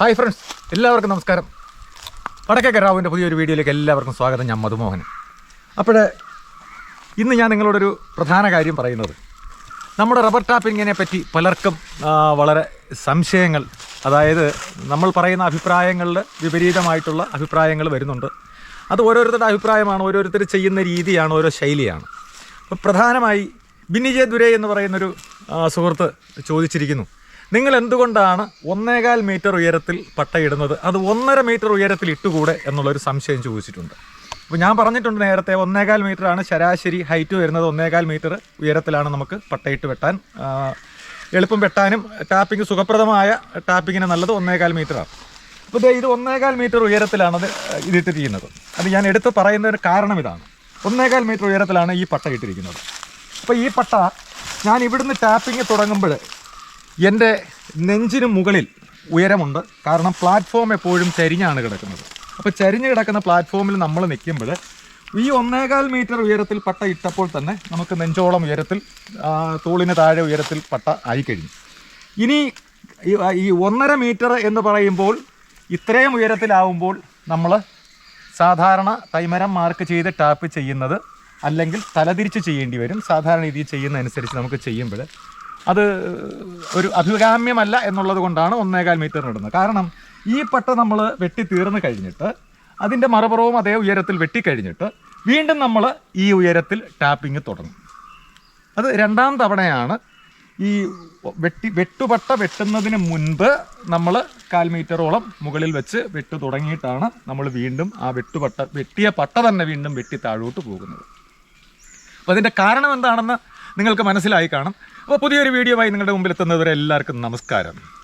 Hi friends എല്ലാവർക്കും നമസ്കാരം. വടക്കേക്കര റാവുവിന്റെ പുതിയൊരു വീഡിയോയിലേക്ക് എല്ലാവർക്കും സ്വാഗതം. ഞാൻ മധുമോഹൻ അപ്പോൾ ഇന്ന് ഞാൻ നിങ്ങളോടൊരു പ്രധാന കാര്യം പറയുന്നത്. നമ്മുടെ റബ്ബർ ടാപ്പിങ്ങിനെ പറ്റി പലർക്കും വളരെ സംശയങ്ങൾ അതായത് നമ്മൾ പറയുന്ന അഭിപ്രായങ്ങളിൽ വിപരീതമായിട്ടുള്ള അഭിപ്രായങ്ങൾ വരുന്നുണ്ട്. അത് ഓരോരുത്തരുടെ അഭിപ്രായമാണ് ഓരോരുത്തർ ചെയ്യുന്ന രീതിയാണ് ഓരോ ശൈലിയാണ്. അപ്പോൾ പ്രധാനമായി ബിന്നിജെ ദുരൈ എന്ന് പറയുന്നൊരു സുഹൃത്ത് ചോദിച്ചിരിക്കുന്നു. നിങ്ങൾ എന്തുകൊണ്ടാണ് ഒന്നേകാൽ മീറ്റർ ഉയരത്തിൽ പട്ടയിടുന്നത്? അത് ഒന്നര മീറ്റർ ഉയരത്തിൽ ഇട്ടുകൂടെ എന്നുള്ളൊരു സംശയം ചോദിച്ചിട്ടുണ്ട്. അപ്പോൾ ഞാൻ പറഞ്ഞിട്ടുണ്ട് നേരത്തെ ഒന്നേകാൽ മീറ്ററാണ് ശരാശരി ഹൈറ്റ് വരുന്നത്. ഒന്നേകാൽ മീറ്റർ ഉയരത്തിലാണ് നമുക്ക് പട്ടയിട്ട് വെട്ടാൻ എളുപ്പം വെട്ടാനും ടാപ്പിംഗ് സുഖപ്രദമായ ടാപ്പിങ്ങിന് നല്ലത് ഒന്നേകാൽ മീറ്ററാണ്. അപ്പോൾ ഇത് ഒന്നേകാൽ മീറ്റർ ഉയരത്തിലാണത് ഇതിട്ടിരിക്കുന്നത്. അത് ഞാൻ എടുത്ത് ഒരു കാരണം ഇതാണ്. ഒന്നേകാൽ മീറ്റർ ഉയരത്തിലാണ് ഈ പട്ട ഇട്ടിരിക്കുന്നത്. അപ്പോൾ ഈ പട്ട ഞാൻ ഇവിടുന്ന് ടാപ്പിംഗ് തുടങ്ങുമ്പോൾ എന്റെ നെഞ്ചിന് മുകളിൽ ഉയരമുണ്ട്. കാരണം പ്ലാറ്റ്ഫോം എപ്പോഴും ചരിഞ്ഞാണ് കിടക്കുന്നത്. അപ്പോൾ ചരിഞ്ഞ് കിടക്കുന്ന പ്ലാറ്റ്ഫോമിൽ നമ്മൾ നിൽക്കുമ്പോൾ ഈ ഒന്നേകാൽ മീറ്റർ ഉയരത്തിൽ പട്ട ഇട്ടപ്പോൾ തന്നെ നമുക്ക് നെഞ്ചോളം ഉയരത്തിൽ തൂളിന് താഴെ ഉയരത്തിൽ പട്ട ആയിക്കഴിഞ്ഞു ഇനി ഈ ഒന്നര മീറ്റർ എന്ന് പറയുമ്പോൾ ഇത്രയും ഉയരത്തിലാവുമ്പോൾ നമ്മൾ സാധാരണ തൈമരം മാർക്ക് ചെയ്ത് ടാപ്പ് ചെയ്യുന്നത് അല്ലെങ്കിൽ തലതിരിച്ച് ചെയ്യേണ്ടി വരും. സാധാരണ രീതിയിൽ ചെയ്യുന്നതനുസരിച്ച് നമുക്ക് ചെയ്യുമ്പോൾ അത് ഒരു അഭികാമ്യമല്ല എന്നുള്ളത് കൊണ്ടാണ് ഒന്നേകാൽ മീറ്റർ ഇടുന്നത്. കാരണം ഈ പട്ട നമ്മൾ വെട്ടി കഴിഞ്ഞിട്ട് അതിന്റെ മറുപുറവും അതേ ഉയരത്തിൽ വെട്ടിക്കഴിഞ്ഞിട്ട് വീണ്ടും നമ്മൾ ഈ ഉയരത്തിൽ ടാപ്പിംഗ് തുടങ്ങും. അത് രണ്ടാം തവണയാണ് ഈ വെട്ടി വെട്ടുപട്ട വെട്ടുന്നതിന് മുൻപ് നമ്മൾ കാൽ മീറ്ററോളം മുകളിൽ വെച്ച് വെട്ടു തുടങ്ങിയിട്ടാണ് നമ്മൾ വീണ്ടും ആ വെട്ടുപട്ട വെട്ടിയ പട്ട തന്നെ വീണ്ടും വെട്ടി താഴോട്ട് പോകുന്നത്. അപ്പോൾ അതിന്റെ കാരണം എന്താണെന്ന് നിങ്ങൾക്ക് മനസ്സിലായി കാണും. അപ്പോൾ പുതിയൊരു വീഡിയോ ആയി നിങ്ങളുടെ മുമ്പിൽ എത്തുന്നതുവരെ എല്ലാവർക്കും നമസ്കാരം.